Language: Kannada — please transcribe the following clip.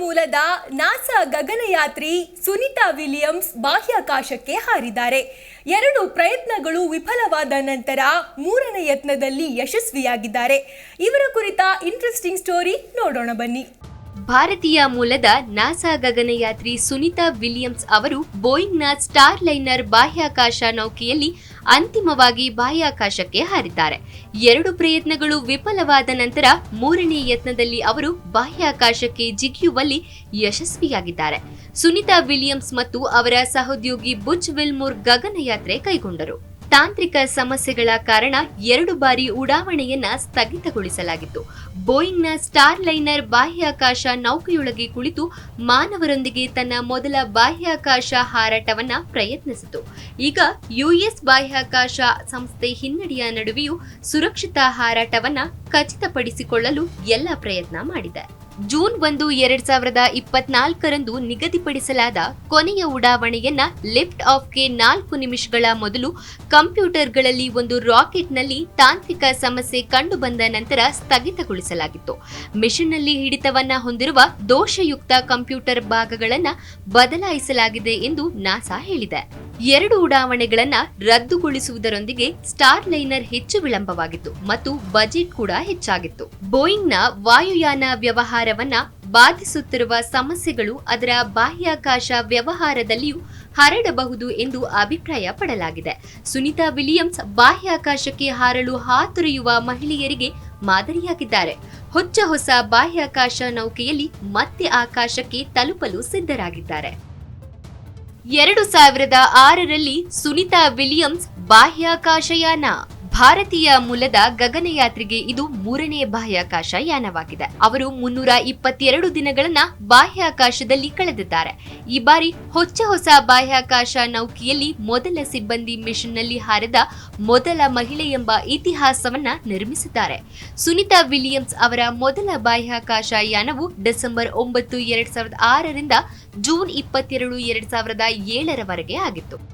ಮೂಲದ ನಾಸಾ ಗಗನಯಾತ್ರಿ ಸುನಿತಾ ವಿಲಿಯಮ್ಸ್ ಬಾಹ್ಯಾಕಾಶಕ್ಕೆ ಹಾರಿದ್ದಾರೆ. ಎರಡು ಪ್ರಯತ್ನಗಳು ವಿಫಲವಾದ ನಂತರ ಮೂರನೇ ಯತ್ನದಲ್ಲಿ ಯಶಸ್ವಿಯಾಗಿದ್ದಾರೆ. ಇವರ ಕುರಿತ ಇಂಟ್ರೆಸ್ಟಿಂಗ್ ಸ್ಟೋರಿ ನೋಡೋಣ ಬನ್ನಿ. ಭಾರತೀಯ ಮೂಲದ ನಾಸಾ ಗಗನಯಾತ್ರಿ ಸುನಿತಾ ವಿಲಿಯಮ್ಸ್ ಅವರು ಬೋಯಿಂಗ್ನ ಸ್ಟಾರ್ ಲೈನರ್ ಬಾಹ್ಯಾಕಾಶ ನೌಕೆಯಲ್ಲಿ ಅಂತಿಮವಾಗಿ ಬಾಹ್ಯಾಕಾಶಕ್ಕೆ ಹಾರಿದ್ದಾರೆ. ಎರಡು ಪ್ರಯತ್ನಗಳು ವಿಫಲವಾದ ನಂತರ ಮೂರನೇ ಯತ್ನದಲ್ಲಿ ಅವರು ಬಾಹ್ಯಾಕಾಶಕ್ಕೆ ಜಿಗಿಯುವಲ್ಲಿ ಯಶಸ್ವಿಯಾಗಿದ್ದಾರೆ. ಸುನಿತಾ ವಿಲಿಯಮ್ಸ್ ಮತ್ತು ಅವರ ಸಹೋದ್ಯೋಗಿ ಬುಚ್ ವಿಲ್ಮೂರ್ ಗಗನಯಾತ್ರೆ ಕೈಗೊಂಡರು. ತಾಂತ್ರಿಕ ಸಮಸ್ಯೆಗಳ ಕಾರಣ ಎರಡು ಬಾರಿ ಉಡಾವಣೆಯನ್ನ ಸ್ಥಗಿತಗೊಳಿಸಲಾಗಿತ್ತು. ಬೋಯಿಂಗ್ನ ಸ್ಟಾರ್ ಲೈನರ್ ಬಾಹ್ಯಾಕಾಶ ನೌಕೆಯೊಳಗೆ ಕುಳಿತು ಮಾನವರೊಂದಿಗೆ ತನ್ನ ಮೊದಲ ಬಾಹ್ಯಾಕಾಶ ಹಾರಾಟವನ್ನ ಪ್ರಯತ್ನಿಸಿತು. ಈಗ ಯುಎಸ್ ಬಾಹ್ಯಾಕಾಶ ಸಂಸ್ಥೆ ಹಿನ್ನಡೆಯ ನಡುವೆಯೂ ಸುರಕ್ಷಿತ ಹಾರಾಟವನ್ನ ಖಚಿತಪಡಿಸಿಕೊಳ್ಳಲು ಎಲ್ಲ ಪ್ರಯತ್ನ ಮಾಡಿದೆ. ಜೂನ್ ಒಂದು ಎರಡ್ ಸಾವಿರದ ಇಪ್ಪತ್ನಾಲ್ಕರಂದು ನಿಗದಿಪಡಿಸಲಾದ ಕೊನೆಯ ಉಡಾವಣೆಯನ್ನ ಲಿಫ್ಟ್ ಆಫ್ಗೆ ನಾಲ್ಕು ನಿಮಿಷಗಳ ಮೊದಲು ಕಂಪ್ಯೂಟರ್ಗಳಲ್ಲಿ ಒಂದು ರಾಕೆಟ್ನಲ್ಲಿ ತಾಂತ್ರಿಕ ಸಮಸ್ಯೆ ಕಂಡುಬಂದ ನಂತರ ಸ್ಥಗಿತಗೊಳಿಸಲಾಗಿತ್ತು. ಮಿಷನ್ನಲ್ಲಿ ಹಿಡಿತವನ್ನ ಹೊಂದಿರುವ ದೋಷಯುಕ್ತ ಕಂಪ್ಯೂಟರ್ ಭಾಗಗಳನ್ನು ಬದಲಾಯಿಸಲಾಗಿದೆ ಎಂದು ನಾಸಾ ಹೇಳಿದೆ. ಎರಡು ಉಡಾವಣೆಗಳನ್ನು ರದ್ದುಗೊಳಿಸುವುದರೊಂದಿಗೆ ಸ್ಟಾರ್ ಲೈನರ್ ಹೆಚ್ಚು ವಿಳಂಬವಾಗಿತ್ತು ಮತ್ತು ಬಜೆಟ್ ಕೂಡ ಹೆಚ್ಚಾಗಿತ್ತು. ಬೋಯಿಂಗ್ನ ವಾಯುಯಾನ ವ್ಯವಹಾರವನ್ನ ಬಾಧಿಸುತ್ತಿರುವ ಸಮಸ್ಯೆಗಳು ಅದರ ಬಾಹ್ಯಾಕಾಶ ವ್ಯವಹಾರದಲ್ಲಿಯೂ ಹರಡಬಹುದು ಎಂದು ಅಭಿಪ್ರಾಯ ಪಡಲಾಗಿದೆ ಸುನಿತಾ ವಿಲಿಯಮ್ಸ್ ಬಾಹ್ಯಾಕಾಶಕ್ಕೆ ಹಾರಲು ಹಾತೊರೆಯುವ ಮಹಿಳೆಯರಿಗೆ ಮಾದರಿಯಾಗಿದ್ದಾರೆ. ಹೊಚ್ಚ ಹೊಸ ಬಾಹ್ಯಾಕಾಶ ನೌಕೆಯಲ್ಲಿ ಮತ್ತೆ ಆಕಾಶಕ್ಕೆ ತಲುಪಲು ಸಿದ್ಧರಾಗಿದ್ದಾರೆ. ಎರಡು ಸಾವಿರದ ಆರರಲ್ಲಿ ಸುನಿತಾ ವಿಲಿಯಮ್ಸ್ ಬಾಹ್ಯಾಕಾಶಯಾನ. ಭಾರತೀಯ ಮೂಲದ ಗಗನಯಾತ್ರಿಗೆ ಇದು ಮೂರನೇ ಬಾಹ್ಯಾಕಾಶ ಯಾನವಾಗಿದೆ. ಅವರು ಮುನ್ನೂರ ಇಪ್ಪತ್ತೆರಡು ದಿನಗಳನ್ನ ಬಾಹ್ಯಾಕಾಶದಲ್ಲಿ ಕಳೆದಿದ್ದಾರೆ. ಈ ಬಾರಿ ಹೊಚ್ಚ ಹೊಸ ಬಾಹ್ಯಾಕಾಶ ನೌಕೆಯಲ್ಲಿ ಮೊದಲ ಸಿಬ್ಬಂದಿ ಮಿಷನ್ನಲ್ಲಿ ಹಾರಿದ ಮೊದಲ ಮಹಿಳೆ ಎಂಬ ಇತಿಹಾಸವನ್ನ ನಿರ್ಮಿಸಿದ್ದಾರೆ. ಸುನಿತಾ ವಿಲಿಯಮ್ಸ್ ಅವರ ಮೊದಲ ಬಾಹ್ಯಾಕಾಶ ಯಾನವು ಡಿಸೆಂಬರ್ ಒಂಬತ್ತು, ಎರಡ್ ಸಾವಿರದ ಆರರಿಂದ ಜೂನ್ ಇಪ್ಪತ್ತೆರಡು, ಎರಡ್ ಸಾವಿರದ ಏಳರವರೆಗೆ ಆಗಿತ್ತು.